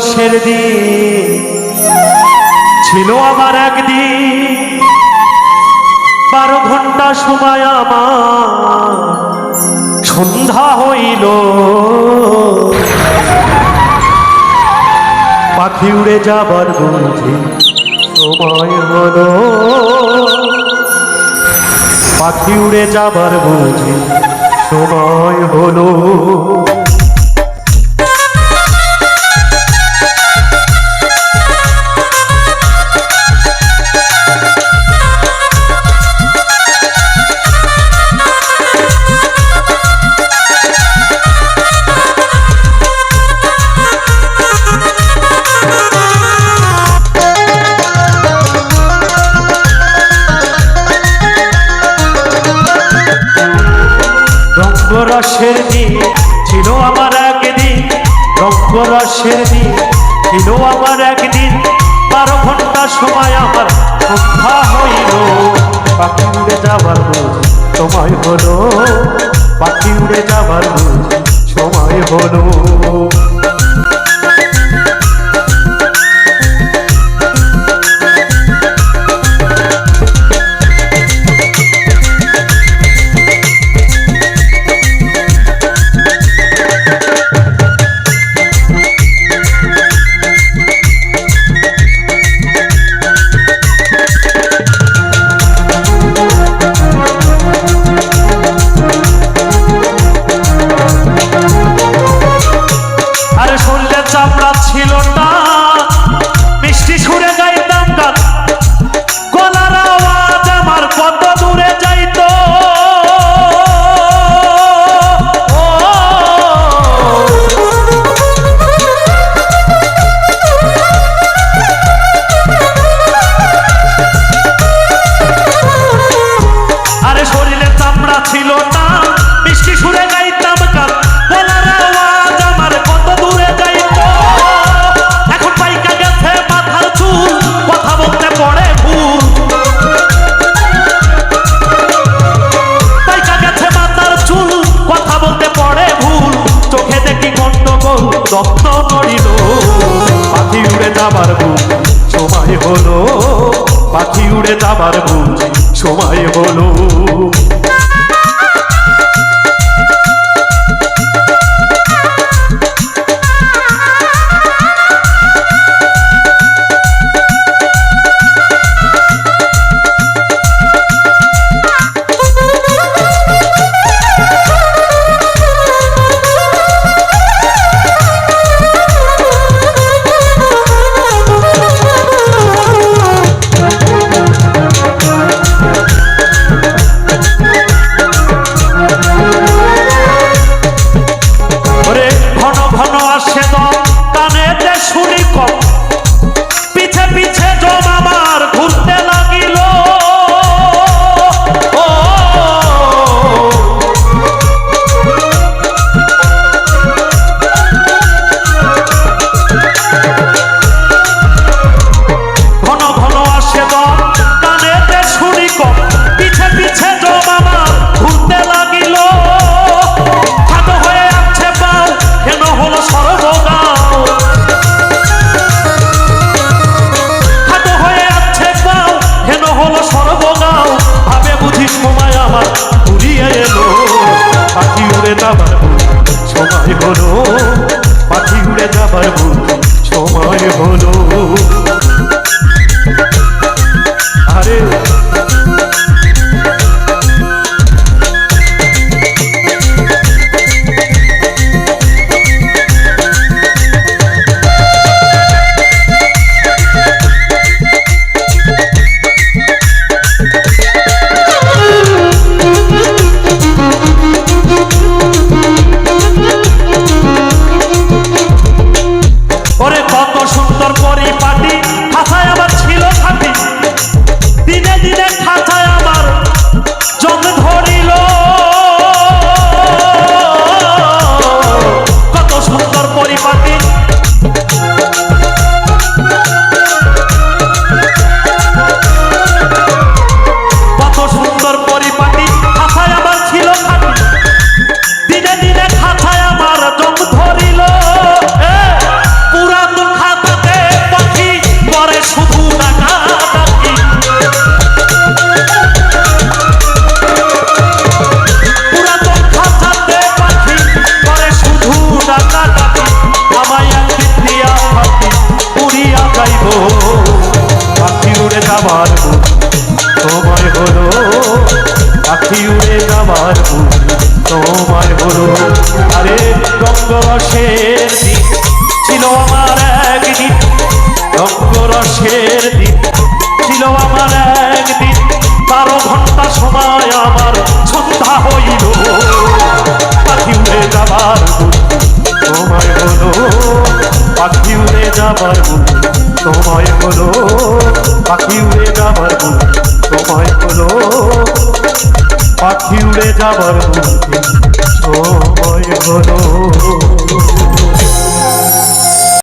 রঙ্গরসের দিন। ছিল আমার একদিন। বারো ঘণ্টা সময় আমার সন্ধ্যা হইল। পাখি উড়ে যাবার বুঝি সময় হলো। পাখি উড়ে যাবার বুঝি সময় হলো। রঙ্গরসের দিন ছিল আমার একদিন রক্ত রসের দিন ছিল আমার একদিন। বারো ঘণ্টা সময় আমার সন্ধ্যা হইল। পাখি উড়ে যাবার সময় হলো। পাখি উড়ে যাবার সময় হলো। পাখি উড়ে যাবার ভুল সময় হলো। পাখি উড়ে যাবার ভুল সময় হলো। পাখি উড়ে যাবার সময় হলো। যাবার মুখ তোমার হলো পাখি উড়ে যাবার তোমার হলো আরে রঙ্গরসের দিন ছিল আমার একদিন রঙ্গরসের দিন ছিল আমার হলো পাখি উড়ে যাবার সময় হলো পাখি উড়ে যাবার সময় হলো